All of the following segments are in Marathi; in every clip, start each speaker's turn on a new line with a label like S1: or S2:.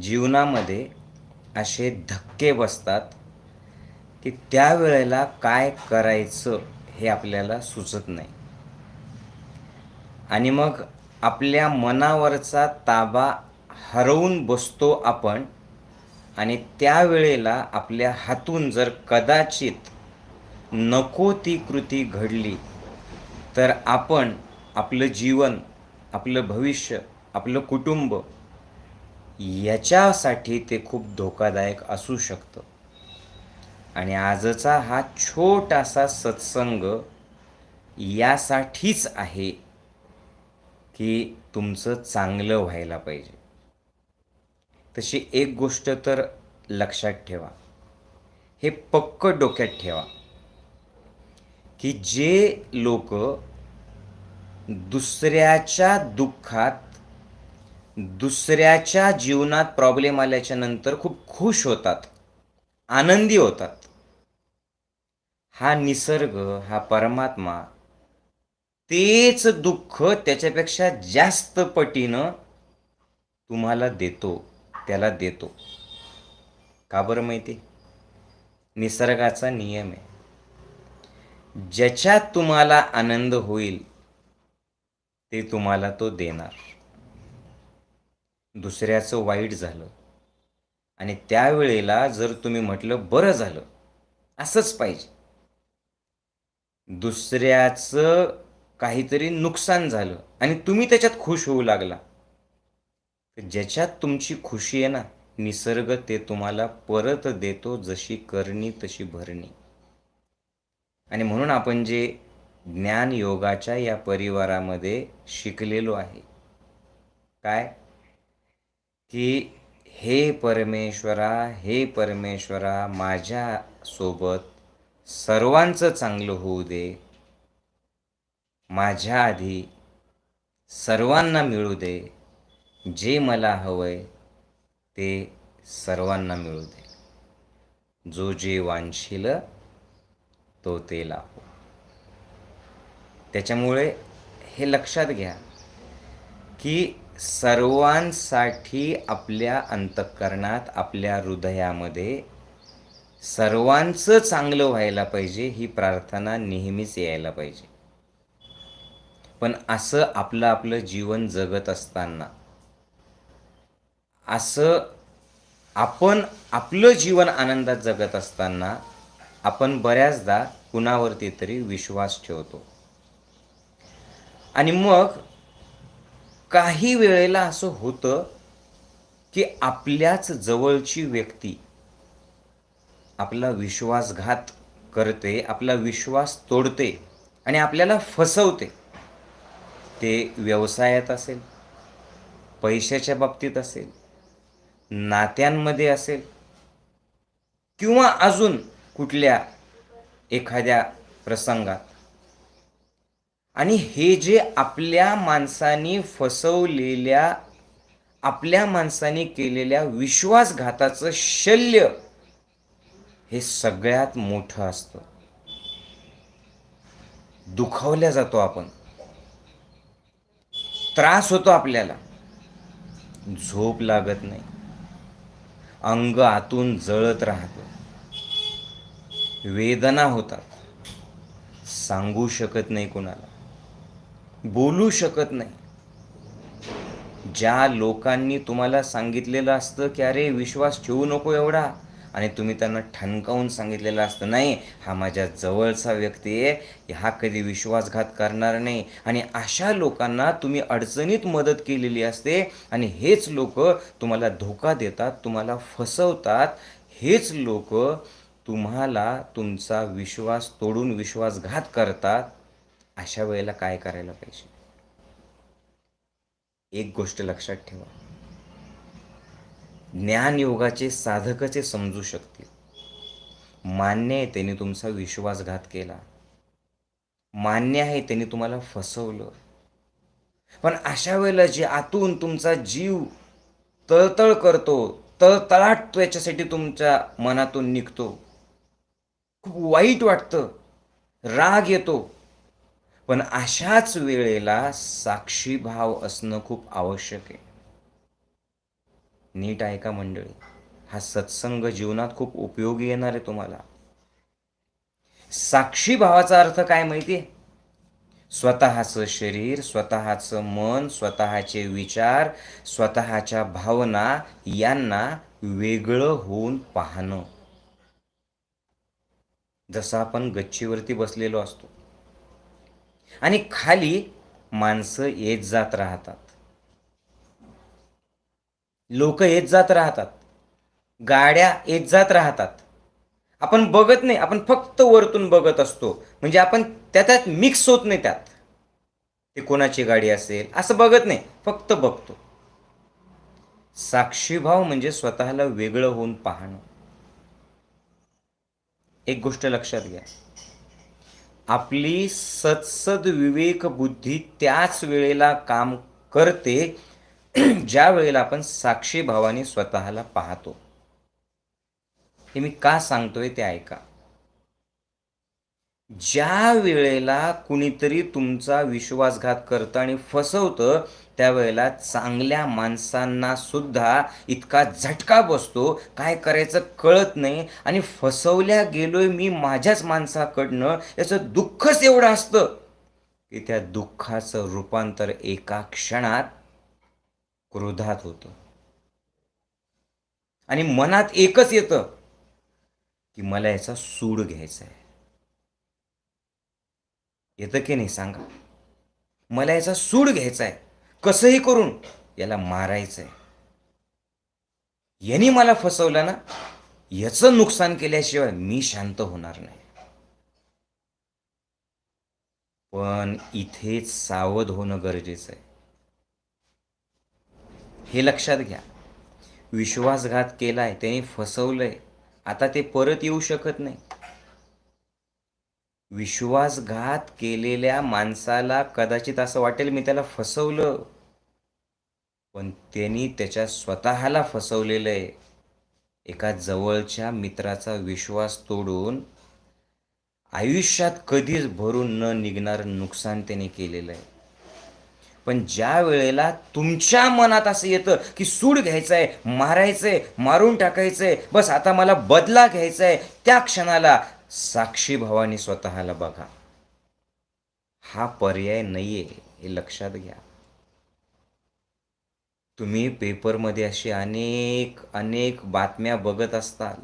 S1: जीवनामध्ये असे धक्के बसतात की त्यावेळेला काय करायचं हे आपल्याला सुचत नाही. आणि मग आपल्या मनावरचा ताबा हरवून बसतो आपण आणि त्यावेळेला आपल्या हातून जर कदाचित नको ती कृती घडली तर आपण आपलं जीवन आपलं भविष्य आपलं कुटुंब याच्यासाठी ते खूप धोकादायक असू शकतं. आणि आजचा हा छोटासा सत्संग यासाठीच आहे की तुमचं चांगलं व्हायला पाहिजे. तशी एक गोष्ट तर लक्षात ठेवा. हे पक्क डोक्यात ठेवा. की जे लोक दुसऱ्याच्या दुःखात दुसऱ्याच्या जीवनात प्रॉब्लेम आल्याच्यानंतर खूप खुश होतात. आनंदी होतात. हा निसर्ग हा परमात्मा तेच दुःख त्याच्यापेक्षा जास्त पटीनं तुम्हाला देतो त्याला देतो. का बरं माहिती? निसर्गाचा नियम आहे. ज्याच्यात तुम्हाला आनंद होईल ते तुम्हाला तो देणार. दुसऱ्याचं वाईट झालं. आणि त्यावेळेला जर तुम्ही म्हटलं बरं झालं असंच पाहिजे. दुसऱ्याचं काहीतरी नुकसान झालं आणि तुम्ही त्याच्यात खुश होऊ लागला. तर ज्याच्यात तुमची खुशी आहे ना निसर्ग ते तुम्हाला परत देतो जशी करणी तशी भरणी. आणि म्हणून आपण जे ज्ञान योगाच्या या परिवारामध्ये शिकलेलो आहे. काय? की हे परमेश्वरा हे परमेश्वरा माझ्यासोबत सर्वांचं चांगलं होऊ दे. माझ्या आधी सर्वांना मिळू दे. जे मला हवं आहे ते सर्वांना मिळू दे. जो जे वांशील तो ते लावो. त्याच्यामुळे हे लक्षात घ्या की सर्वांसाठी आपल्या अंतःकरणात आपल्या हृदयामध्ये सर्वांचं चांगलं व्हायला पाहिजे ही प्रार्थना नेहमीच यायला पाहिजे. पण असं आपलं आपलं जीवन जगत असताना असं आपण आपलं जीवन आनंदात जगत असताना आपण बऱ्याचदा कुणावरती तरी विश्वास ठेवतो. आणि मग काही वेळेला असं होतं की आपल्याच जवळची व्यक्ती आपला विश्वासघात करते आपला विश्वास तोडते आणि आपल्याला फसवते. ते व्यवसायात असेल पैशाच्या बाबतीत असेल नात्यांमध्ये असेल किंवा अजून कुठल्या एखाद्या प्रसंगात. आणि हे जे आपल्या माणसाने फसवलेल्या आपल्या माणसाने केलेल्या विश्वासघाताचं शल्य हे सगळ्यात मोठं असतं. दुखावल्या जातो आपण. त्रास होतो आपल्याला. झोप लागत नाही. अंग आतून जळत राहतं. वेदना होतात. सांगू शकत नाही कोणाला. बोलू शकत नाही. ज्या लोकांनी तुम्हाला सांगितलेलं असतं की अरे विश्वास ठेवू नको एवढा आणि तुम्ही त्यांना ठणकावून सांगितलेलं असतं नाही हा माझ्या जवळचा व्यक्ती आहे हा कधी विश्वासघात करणार नाही. आणि अशा लोकांना तुम्ही अडचणीत मदत केलेली असते आणि हेच लोक तुम्हाला धोका देतात तुम्हाला फसवतात हेच लोक तुम्हाला तुमचा विश्वास तोडून विश्वासघात करतात. अशा वेळेला काय करायला पाहिजे? एक गोष्ट लक्षात ठेवा. ज्ञानयोगाचे साधकचे समजू शकतील. मान्य आहे त्यांनी तुमचा विश्वासघात केला. मान्य आहे त्यांनी तुम्हाला फसवलं. पण अशा वेळेला जे आतून तुमचा जीव तळतळ करतो तळतळाट याच्यासाठी तुमच्या मनातून निघतो. खूप वाईट वाटतं. राग येतो. पण अशाच वेळेला साक्षीभाव असणं खूप आवश्यक आहे. नीट ऐका मंडळी हा सत्संग जीवनात खूप उपयोगी येणार आहे तुम्हाला. साक्षी भावाचा अर्थ काय माहिती आहे स्वतःचं शरीर स्वतःचं मन स्वतःचे विचार स्वतःच्या भावना यांना वेगळं होऊन पाहणं. जसं आपण गच्चीवरती बसलेलो असतो आणि खाली माणसं येत जात राहतात. लोक येत जात राहतात. गाड्या येत जात राहतात. आपण बघत नाही आपण फक्त वरतून बघत असतो. म्हणजे आपण त्याच्यात मिक्स होत नाही त्यात. ते कोणाची गाडी असेल असं बघत नाही फक्त बघतो. साक्षीभाव म्हणजे स्वतःला वेगळं होऊन पाहणं. एक गोष्ट लक्षात घ्या. आपली सत्सद विवेक बुद्धी त्याच वेळेला काम करते ज्या वेळेला आपण साक्षी भावाने स्वतःला पाहतो. हे मी का सांगतोय ते ऐका. ज्या वेळेला कुणीतरी तुमचा विश्वासघात करतं आणि फसवतं त्यावेळेला चांगल्या माणसांना सुद्धा इतका झटका बसतो. काय करायचं कळत नाही. आणि फसवल्या गेलोय मी माझ्याच माणसाकडनं याचं दुःखच एवढं असतं. की त्या दुःखाचं रूपांतर एका क्षणात क्रोधात होतं. आणि मनात एकच येतं की मला याचा सूड घ्यायचा आहे येतं की नाही सांगा? मला याचा सूड घ्यायचा आहे कसंही करून याला मारायचं आहे यांनी मला फसवलं ना याचं नुकसान केल्याशिवाय मी शांत होणार नाही. पण इथेच सावध होणं गरजेचं आहे हे लक्षात घ्या. विश्वासघात केलाय त्याने फसवलंय. आता ते परत येऊ शकत नाही. विश्वासघात केलेल्या माणसाला कदाचित असं वाटेल मी त्याला फसवलं. पण त्यांनी त्याच्या स्वतःला फसवलेलं आहे एका जवळच्या मित्राचा विश्वास तोडून आयुष्यात कधीच भरून न निघणारं नुकसान त्याने केलेलं आहे पण ज्या वेळेला तुमच्या मनात असं येतं की सूड घ्यायचंय मारायचंय मारून टाकायचंय बस आता मला बदला घ्यायचा आहे त्या क्षणाला साक्षीभावाने स्वतःला बघा. हा पर्याय नाहीये हे लक्षात घ्या. तुम्ही पेपरमध्ये अशी अनेक अनेक बातम्या बघत असताल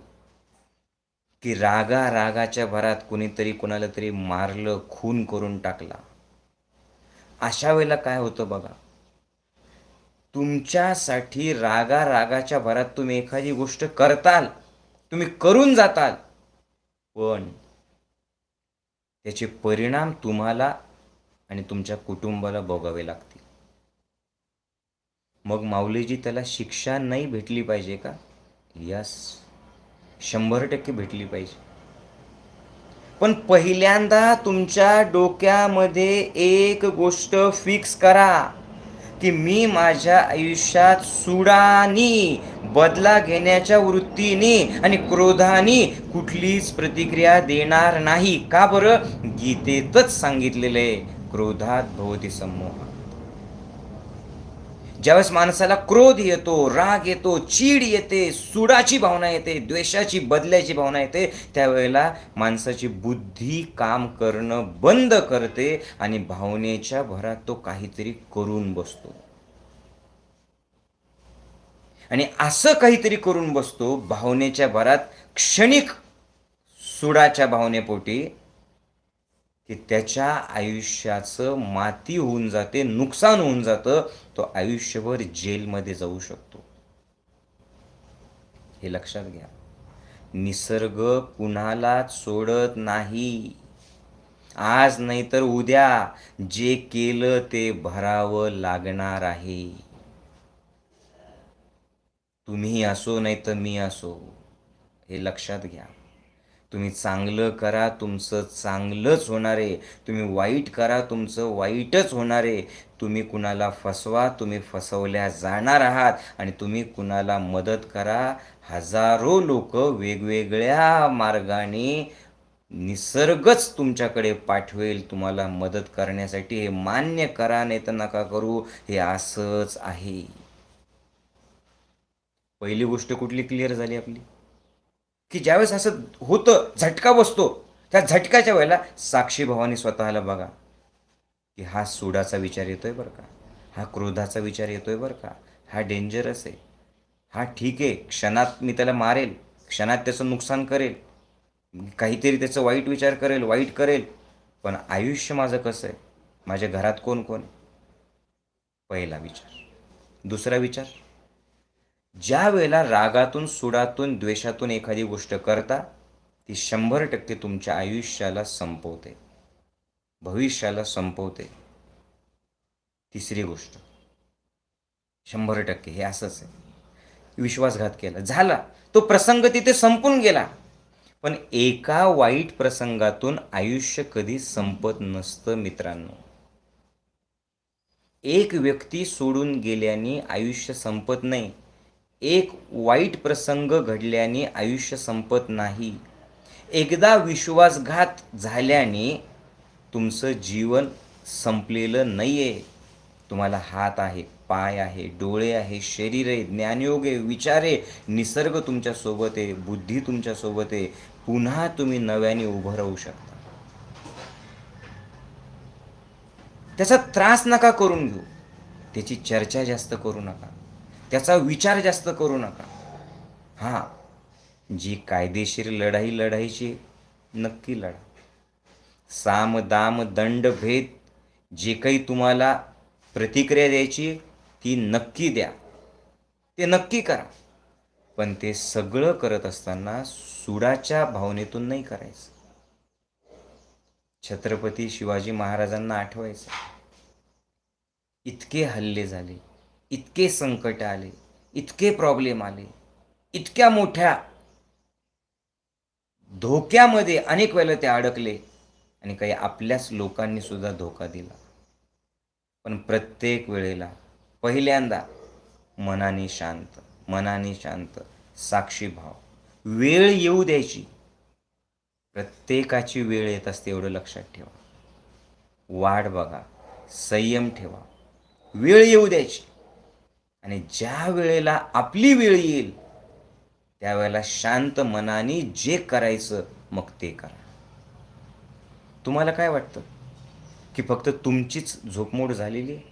S1: की रागा रागाच्या भरात कुणीतरी कुणाला तरी मारलं खून करून टाकला. अशा वेळेला काय होतं बघा? तुमच्यासाठी रागा रागाच्या भरात तुम्ही एखादी गोष्ट करताल तुम्ही करून जाताल पण त्याचे परिणाम तुम्हाला आणि तुमच्या कुटुंबाला भोगावे लागतात. मग माऊलीजी त्याला शिक्षा नाही भेटली पाहिजे का? यस. शंभर टक्के भेटली पाहिजे. पण पहिल्यांदा तुमच्या डोक्यामध्ये एक गोष्ट फिक्स करा की मी माझ्या आयुष्यात सुडानी बदला घेण्याच्या वृत्तीने आणि क्रोधाने कुठलीच प्रतिक्रिया देणार नाही. का बरं? गीतेतच सांगितलेलं आहे क्रोधात भवती समोह. ज्यावेळेस माणसाला क्रोध येतो राग येतो चीड येते सुडाची भावना येते द्वेषाची बदल्याची भावना येते त्यावेळेला माणसाची बुद्धी काम करणं बंद करते आणि भावनेच्या भरात तो काहीतरी करून बसतो. आणि असं काहीतरी करून बसतो भावनेच्या भरात क्षणिक सुडाच्या भावनेपोटी की त्याच्या आयुष्याचं माती होऊन जाते नुकसान होऊन जातं तो आयुष्यभर जेलमध्ये जाऊ शकतो. हे लक्षात घ्या. निसर्ग कुणालाच सोडत नाही. आज नाहीतर उद्या जे केलं ते भरावं लागणार आहे. तुम्ही असो नाही तर मी असो हे लक्षात घ्या. तुम्ही चांगलं करा तुमचं चांगलंच होणार आहे. तुम्ही वाईट करा तुमचं वाईटच होणार आहे. तुम्ही कुणाला फसवा तुम्ही फसवल्या जाणार आहात. आणि तुम्ही कुणाला मदत करा हजारो लोक वेगवेगळ्या मार्गाने निसर्गच तुमच्याकडे पाठवेल. तुम्हाला मदत करण्यासाठी हे मान्य करा नाही तर नका करू. हे असंच आहे. पहिली गोष्ट कुठली क्लिअर झाली आपली? की ज्यावेळेस असं होतं झटका बसतो त्या झटकाच्या वेळेला साक्षी भावानी स्वतःला बघा की हा सुडाचा विचार येतोय बरं का? हा क्रोधाचा विचार येतोय बरं का? हा डेंजरस आहे. हा ठीक आहे क्षणात मी त्याला मारेल क्षणात त्याचं नुकसान करेल काहीतरी त्याचं वाईट विचार करेल वाईट करेल पण आयुष्य माझं कसं आहे? माझ्या घरात कोण कोण पहिला विचार. दुसरा विचार? ज्या वेळेला रागातून सुडातून द्वेषातून एखादी गोष्ट करता ती शंभर टक्के तुमच्या आयुष्याला संपवते. भविष्याला संपवते. तिसरी गोष्ट. शंभर टक्के हे असंच आहे. विश्वासघात केला. झाला. तो प्रसंग तिथे संपून गेला. पण एका वाईट प्रसंगातून आयुष्य कधी संपत नसतं मित्रांनो. एक व्यक्ती सोडून गेल्याने आयुष्य संपत नाही. एक वाईट प्रसंग घडल्याने आयुष्य संपत नाही. एकदा विश्वासघात झाल्याने तुमचं जीवन संपलेलं नाही आहे तुम्हाला हात आहे पाय आहे डोळे आहे शरीर आहे ज्ञानयोग आहे विचार आहे निसर्ग तुमच्यासोबत आहे बुद्धी तुमच्यासोबत आहे. पुन्हा तुम्ही नव्याने उभं राहू शकता. त्याचा त्रास नका करून घेऊ. त्याची चर्चा जास्त करू नका. त्याचा विचार जास्त करू नका. हां जी कायदेशीर लढाई लढायची नक्की लढा. साम दाम दंड भेद जे काही तुम्हाला प्रतिक्रिया द्यायची ती नक्की द्या. ते नक्की करा. पण ते सगळं करत असताना सुडाच्या भावनेतून नाही करायचं. छत्रपती शिवाजी महाराजांना आठवायचं. इतके हल्ले झाले. इतके संकट आले इतके प्रॉब्लेम आले इतक्या मोठ्या धोक्यामध्ये अनेक वेळेला ते अडकले आणि काही आपल्याच लोकांनी सुद्धा धोका दिला. पण प्रत्येक वेळेला पहिल्यांदा मनाने शांत मनाने शांत साक्षीभाव वेळ येऊ द्यायची. प्रत्येकाची वेळ येत असते एवढं लक्षात ठेवा. वाट बघा संयम ठेवा. वेळ येऊ द्यायची. आणि ज्या वेळेला आपली वेळ येईल त्यावेळेला शांत मनाने जे करायचं मग ते करा. तुम्हाला काय वाटतं? की फक्त तुमचीच झोपमोड झालेली आहे?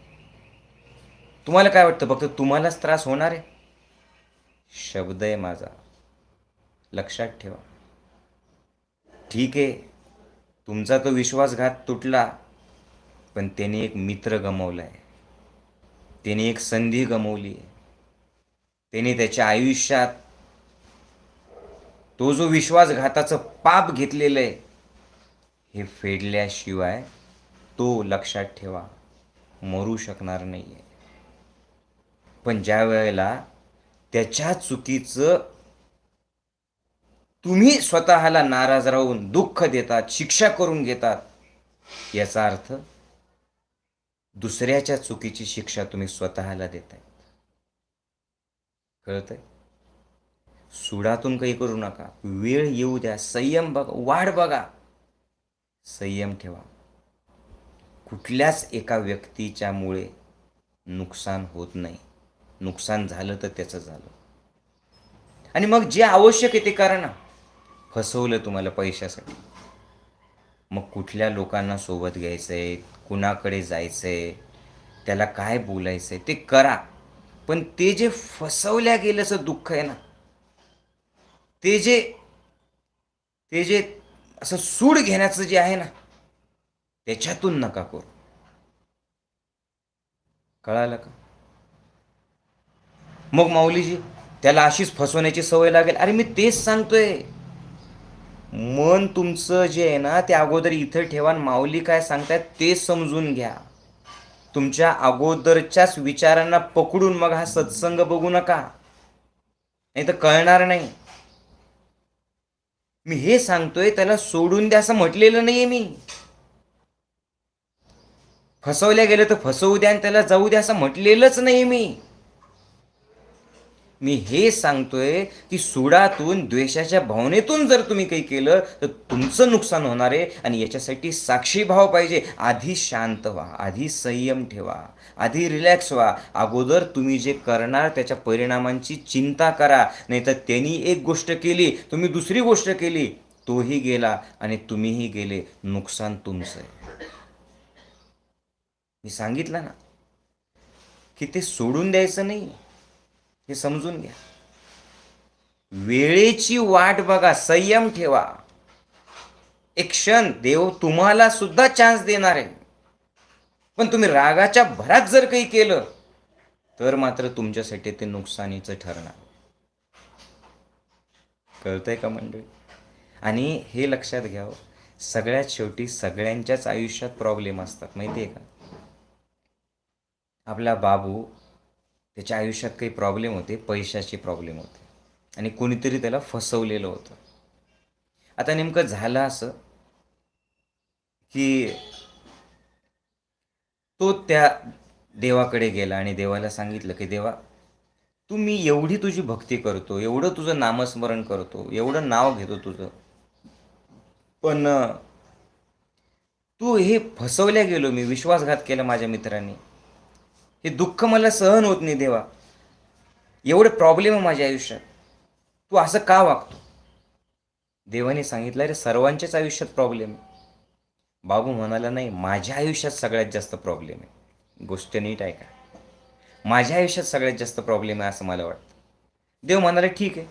S1: तुम्हाला काय वाटतं? फक्त तुम्हालाच त्रास होणार आहे? शब्द आहे माझा. लक्षात ठेवा. ठीक आहे तुमचा तो विश्वासघात तुटला पण त्याने एक मित्र गमावला आहे. त्याने एक संधी गमावली आहे. त्याने त्याच्या आयुष्यात तो जो विश्वासघाताचं पाप घेतलेलं आहे हे फेडल्याशिवाय तो लक्षात ठेवा मरू शकणार नाही आहे पण ज्या वेळेला त्याच्या चुकीचं तुम्ही स्वतःला नाराज राहून दुःख देतात शिक्षा करून घेतात याचा अर्थ दुसऱ्याच्या चुकीची शिक्षा तुम्ही स्वतःला देताय. कळतंय? सुडातून काही करू नका. वेळ येऊ द्या. संयम बघा. वाढ बघा. संयम ठेवा. कुठल्याच एका व्यक्तीच्यामुळे नुकसान होत नाही. नुकसान झालं तर त्याचं झालं. आणि मग जे आवश्यक आहे ते करा ना. फसवलं तुम्हाला पैशासाठी. मग कुठल्या लोकांना सोबत घ्यायचं आहे कुणाकडे जायचं आहे त्याला काय बोलायचं आहे ते करा. पण ते जे फसवल्या गेल्याचं दुःख आहे ना ते जे ते जे असं सूड घेण्याचं जे आहे ना त्याच्यातून नका करू. कळालं का? मग माऊलीजी त्याला अशीच फसवण्याची सवय लागेल. अरे मी तेच सांगतोय. मन तुमचं जे आहे ना ते अगोदर इथं ठेवा माऊली काय सांगतायत ते समजून घ्या. तुमच्या अगोदरच्याच विचारांना पकडून मग हा सत्संग बघू नका. नाही तर कळणार नाही. मी हे सांगतोय त्याला सोडून द्या असं म्हटलेलं नाहीये मी. फसवल्या गेलं तर फसवू द्या आणि त्याला जाऊ द्या असं म्हटलेलंच नाही मी. मी हे सांगतोय की सुडातून द्वेषाच्या भावनेतून जर तुम्ही काही केलं तर तुमचं नुकसान होणार आहे आणि याच्यासाठी साक्षीभाव पाहिजे. आधी शांत व्हा आधी संयम ठेवा आधी रिलॅक्स व्हा. अगोदर तुम्ही जे करणार त्याच्या परिणामांची चिंता करा. नाही तर त्यांनी एक गोष्ट केली तुम्ही दुसरी गोष्ट केली तोही गेला आणि तुम्हीही गेले. नुकसान तुमचं आहे. मी सांगितलं ना की ते सोडून द्यायचं नाही. हे समजून घ्या. वेळेची वाट बघा संयम ठेवा. एक क्षण देव तुम्हाला सुद्धा चान्स देणार आहे. पण तुम्ही रागाच्या भरात जर काही केलं तर मात्र तुमच्यासाठी ते नुकसानीचं ठरणार. कळतंय का मंडळी? आणि हे लक्षात घ्यावं हो, सगळ्यात शेवटी सगळ्यांच्याच आयुष्यात प्रॉब्लेम असतात. माहिती आहे का? आपला बाबू त्याच्या आयुष्यात काही प्रॉब्लेम होते पैशाचे प्रॉब्लेम होते. आणि कोणीतरी त्याला फसवलेलं होतं. आता नेमकं झालं असं की तो त्या देवाकडे गेला आणि देवाला सांगितलं की देवा तू मी एवढी तुझी भक्ती करतो एवढं तुझं नामस्मरण करतो एवढं नाव घेतो तुझं. पण तू हे फसवल्या गेलो मी विश्वासघात केला माझ्या मित्रांनी. हे दुःख मला सहन होत नाही देवा. एवढे प्रॉब्लेम आहे माझ्या आयुष्यात. तू असं का वागतो? देवाने सांगितलं रे सर्वांच्याच आयुष्यात प्रॉब्लेम आहे. बाबू म्हणाला नाही माझ्या आयुष्यात सगळ्यात जास्त प्रॉब्लेम आहे. गोष्ट नीट आहे का माझ्या आयुष्यात सगळ्यात जास्त प्रॉब्लेम आहे असं मला वाटतं. देव म्हणाला ठीक आहे.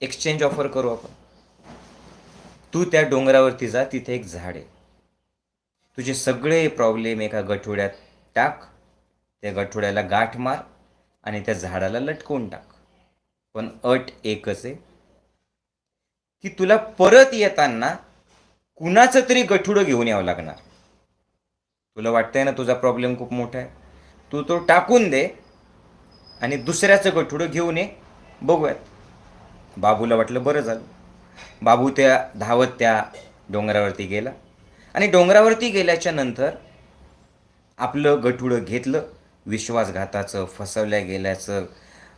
S1: एक्सचेंज ऑफर करू आपण. तू त्या डोंगरावरती जा तिथे एक झाड आहे. तुझे सगळे प्रॉब्लेम एका गठोड्यात टाक त्या गठुड्याला गाठ मार आणि त्या झाडाला लटकवून टाक. पण अट एकच आहे की तुला परत येताना कुणाचं तरी गठुडं घेऊन यावं लागणार. तुला वाटतंय ना तुझा प्रॉब्लेम खूप मोठा आहे? तू तो टाकून दे आणि दुसऱ्याचं गठुडं घेऊन ये. बघूयात. बाबूला वाटलं बरं झालं. बाबू त्या धावत त्या डोंगरावरती गेला. आणि डोंगरावरती गेल्याच्यानंतर आपलं गठुडं घेतलं. विश्वासघाताचं फसवल्या गेल्याचं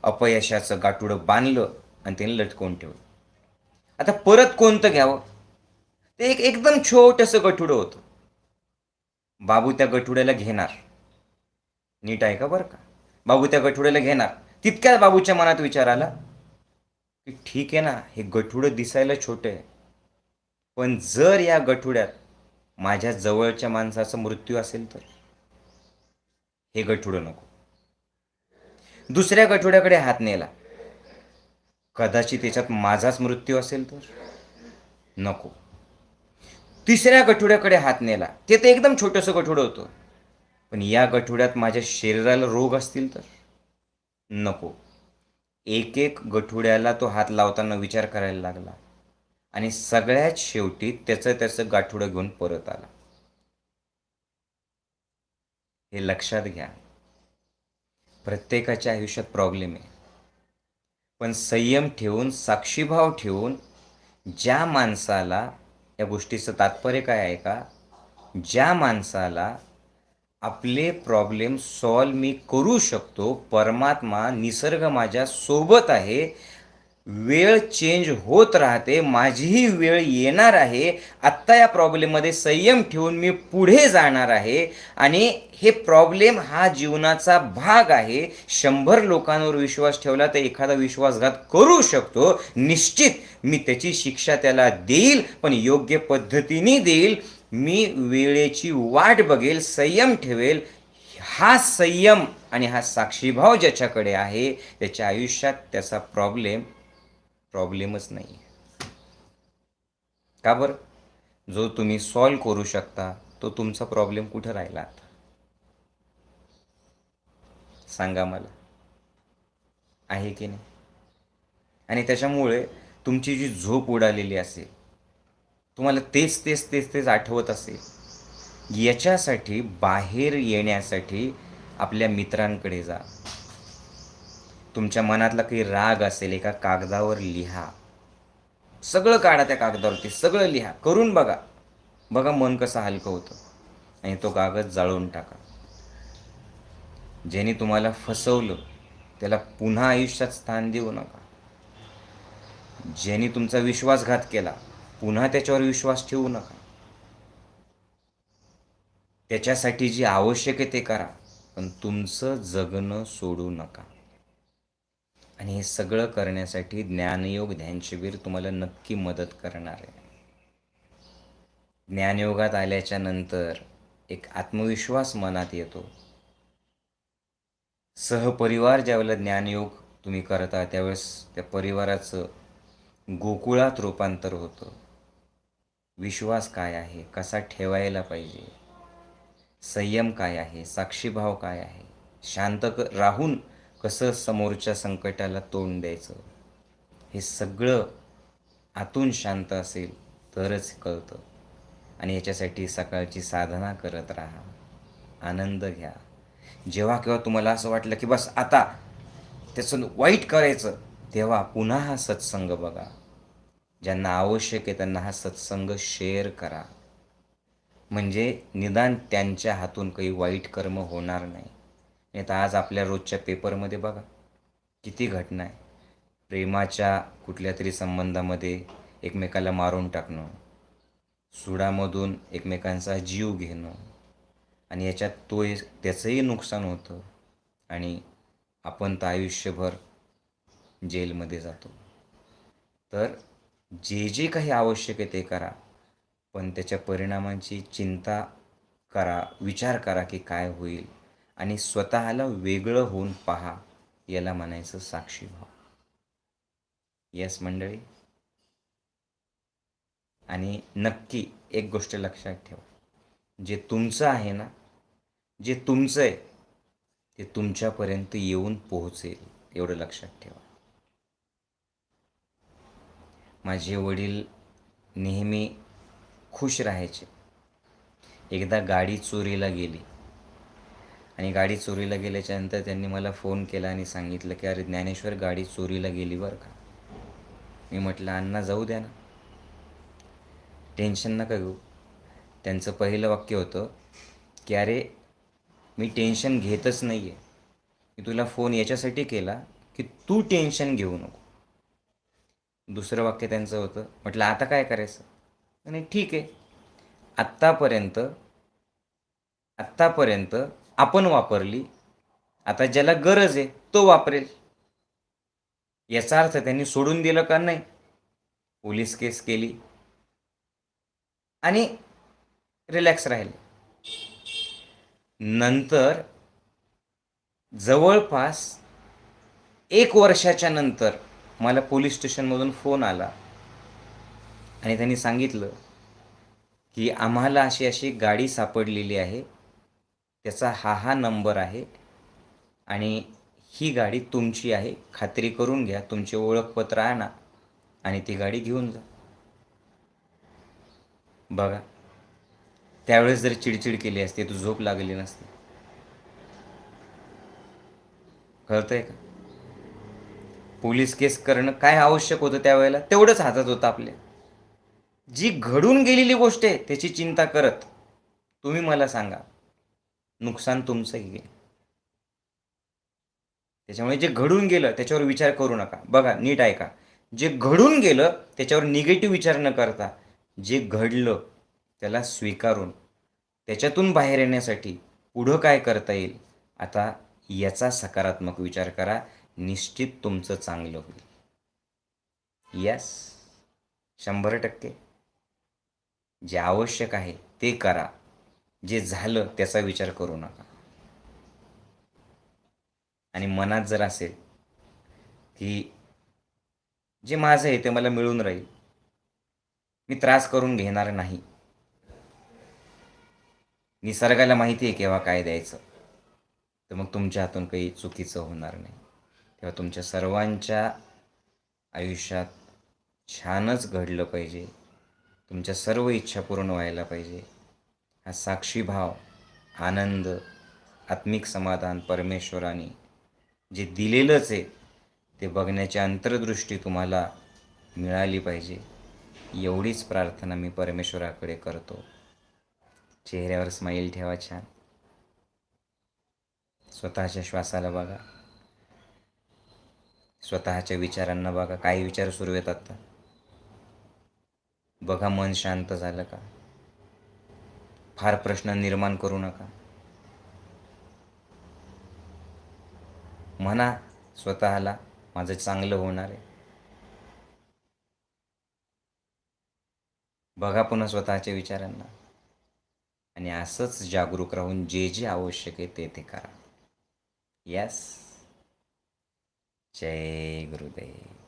S1: अपयशाचं गाठुडं बांधलं आणि त्याने लटकवून ठेवलं. आता परत कोणतं घ्यावं? ते एक एकदम छोटंसं गठुडं होतं. बाबू त्या गठुड्याला घेणार. नीट आहे का बरं का? बाबू त्या गठुड्याला घेणार. तितक्याच बाबूच्या मनात विचार आला की ठीक आहे ना हे गठुडं दिसायला छोटं आहे. पण जर या गठुड्यात माझ्या जवळच्या माणसाचा मृत्यू असेल तर? हे गठुडं नको. दुसऱ्या गठुड्याकडे हात नेला. कदाचित त्याच्यात माझाच मृत्यू असेल तर? नको. तिसऱ्या गठुड्याकडे हात नेला. ते तर एकदम छोटंसं गठुडं होतं. पण या गठुड्यात माझ्या शरीराला रोग असतील तर? नको. एक एक गठुड्याला तो हात लावताना विचार करायला लागला. आणि सगळ्यात शेवटी त्याचं त्याचं गाठुडं घेऊन परत आला. हे लक्षात घ्या. प्रत्येकाच्या आयुष्यात प्रॉब्लेम आहे. पण संयम ठेवून साक्षीभाव ठेवून ज्या माणसाला या गोष्टीचं तात्पर्य काय आहे का? ज्या माणसाला आपले प्रॉब्लेम सॉल्व मी करू शकतो परमात्मा निसर्ग माझ्या सोबत आहे वेळ चेंज होत राहते माझीही वेळ येणार आहे आत्ता या प्रॉब्लेममध्ये संयम ठेवून मी पुढे जाणार आहे. आणि हे प्रॉब्लेम हा जीवनाचा भाग आहे. शंभर लोकांवर विश्वास ठेवला तर एखादा विश्वासघात करू शकतो. निश्चित मी त्याची शिक्षा त्याला देईल पण योग्य पद्धतीने देईल. मी वेळेची वाट बघेल संयम ठेवेल. हा संयम आणि हा साक्षीभाव ज्याच्याकडे आहे त्याच्या आयुष्यात त्याचा प्रॉब्लेम प्रॉब्लेमच नाही. का बरं? जो तुम्ही सॉल्व करू शकता तो तुमचा प्रॉब्लेम कुठं राहिला आता? सांगा मला. आहे की नाही? आणि त्याच्यामुळे तुमची जी झोप उडालेली असेल तुम्हाला तेच तेच तेच तेच आठवत असेल याच्यासाठी बाहेर येण्यासाठी आपल्या मित्रांकडे जा. तुमच्या मनातला काही राग असेल एका कागदावर लिहा. सगळं काढा त्या कागदावरती सगळं लिहा. करून बघा. बघा मन कसं हलकं होतं. आणि तो कागद जाळून टाका. ज्याने तुम्हाला फसवलं त्याला पुन्हा आयुष्यात स्थान देऊ नका. ज्याने तुमचा विश्वासघात केला पुन्हा त्याच्यावर विश्वास ठेवू नका. त्याच्यासाठी जी आवश्यक आहे ते करा पण तुमचं जगणं सोडू नका. आणि हे सगळं करण्यासाठी ज्ञानयोग ध्यानशिबिर तुम्हाला नक्की मदत करणार आहे. ज्ञानयोगात आल्याच्यानंतर एक आत्मविश्वास मनात येतो. सहपरिवार ज्यावेळेला ज्ञानयोग तुम्ही करता त्यावेळेस त्या परिवाराचं गोकुळात रूपांतर होतं. विश्वास काय आहे? कसा ठेवायला पाहिजे? संयम काय आहे? साक्षीभाव काय आहे? शांत क राहून कसं समोरच्या संकटाला तोंड द्यायचं? हे सगळं आतून शांत असेल तरच कळतं. आणि याच्यासाठी सकाळची साधना करत राहा. आनंद घ्या. जेव्हा केव्हा तुम्हाला असं वाटलं की बस आता त्याचं वाईट करायचं तेव्हा पुन्हा हा सत्संग बघा. ज्यांना आवश्यक आहे त्यांना हा सत्संग शेअर करा. म्हणजे निदान त्यांच्या हातून काही वाईट कर्म होणार नाही. नाही तर आज आपल्या रोजच्या पेपरमध्ये बघा किती घटना आहे. प्रेमाच्या कुठल्या तरी संबंधामध्ये एकमेकाला मारून टाकणं सुडामधून एकमेकांचा जीव घेणं आणि याच्यात तो त्याचंही नुकसान होतं आणि आपण तर आयुष्यभर जेलमध्ये जातो. तर जे जे काही आवश्यक आहे ते करा पण त्याच्या परिणामांची चिंता करा विचार करा की काय होईल. आणि स्वतःला वेगळं होऊन पहा याला म्हणायचं साक्षीभाव येस मंडळी? आणि नक्की एक गोष्ट लक्षात ठेवा. जे तुमचं आहे ना जे तुमचं आहे ते तुमच्यापर्यंत येऊन पोहोचेल एवढं लक्षात ठेवा. माझे वडील नेहमी खुश राहायचे. एकदा गाडी चोरीला गेली. आणि गाडी चोरीला गेल्याच्यानंतर त्यांनी मला फोन केला आणि सांगितलं की अरे ज्ञानेश्वर गाडी चोरीला गेली बरं का? मी म्हटलं अण्णा जाऊ द्या ना. टेन्शन नका घेऊ. त्यांचं पहिलं वाक्य होतं की अरे मी टेन्शन घेतच नाही आहे मी तुला फोन याच्यासाठी केला की तू टेन्शन घेऊ नको. दुसरं वाक्य त्यांचं होतं म्हटलं आता काय करायचं? आणि ठीक आहे. आत्तापर्यंत आत्तापर्यंत आपण वापरली आता ज्याला गरज आहे तो वापरेल. याचा अर्थ त्यांनी सोडून दिलं का नाही? पोलीस केस केली. आणि रिलॅक्स राहिले. नंतर जवळपास एक वर्षाच्या नंतर मला पोलीस स्टेशनमधून फोन आला. आणि त्यांनी सांगितलं की आम्हाला अशी अशी गाडी सापडलेली आहे. त्याचा हा हा नंबर आहे आणि ही गाडी तुमची आहे. खात्री करून घ्या तुमचे ओळखपत्र आणा आणि ती गाडी घेऊन जा. बघा. त्यावेळेस जर चिडचिड केली असती तू झोप लागली नसती. कळतंय का? पोलीस केस करणं काय आवश्यक होतं त्यावेळेला? तेवढंच हातात होतं आपल्या. जी घडून गेलेली गोष्ट आहे त्याची चिंता करत. तुम्ही मला सांगा. नुकसान तुमचंही आहे त्याच्यामुळे जे घडून गेलं त्याच्यावर विचार करू नका. बघा नीट ऐका. जे घडून गेलं त्याच्यावर निगेटिव्ह विचार न करता जे घडलं त्याला स्वीकारून त्याच्यातून बाहेर येण्यासाठी पुढं काय करता येईल आता याचा सकारात्मक विचार करा. निश्चित तुमचं चांगलं होईल. यस शंभर टक्के. जे आवश्यक आहे ते करा. जे झालं त्याचा विचार करू नका. आणि मनात जर असेल की जे माझं आहे ते मला मिळून राहील मी त्रास करून घेणार नाही. निसर्गाला माहिती आहे केव्हा काय द्यायचं. तर मग तुमच्या हातून काही चुकीचं होणार नाही. तेव्हा तुमच्या सर्वांच्या आयुष्यात छानच घडलं पाहिजे. तुमच्या सर्व इच्छा पूर्ण व्हायला पाहिजे. हा साक्षीभाव आनंद आत्मिक समाधान परमेश्वराने जे दिलेलंच आहे ते बघण्याची अंतर्दृष्टी तुम्हाला मिळाली पाहिजे. एवढीच प्रार्थना मी परमेश्वराकडे करतो. चेहऱ्यावर स्माईल ठेवा छान. स्वतःच्या श्वासाला बघा. स्वतःच्या विचारांना बघा. काही विचार सुरू येतात बघा मन शांत झालं का? फार प्रश्न निर्माण करू नका. म्हणा स्वतःला माझं चांगलं होणार आहे. बघा पुन्हा स्वतःच्या विचारांना. आणि असंच जागरूक राहून जे जे आवश्यक आहे ते ते करा. यस. जय गुरुदेव.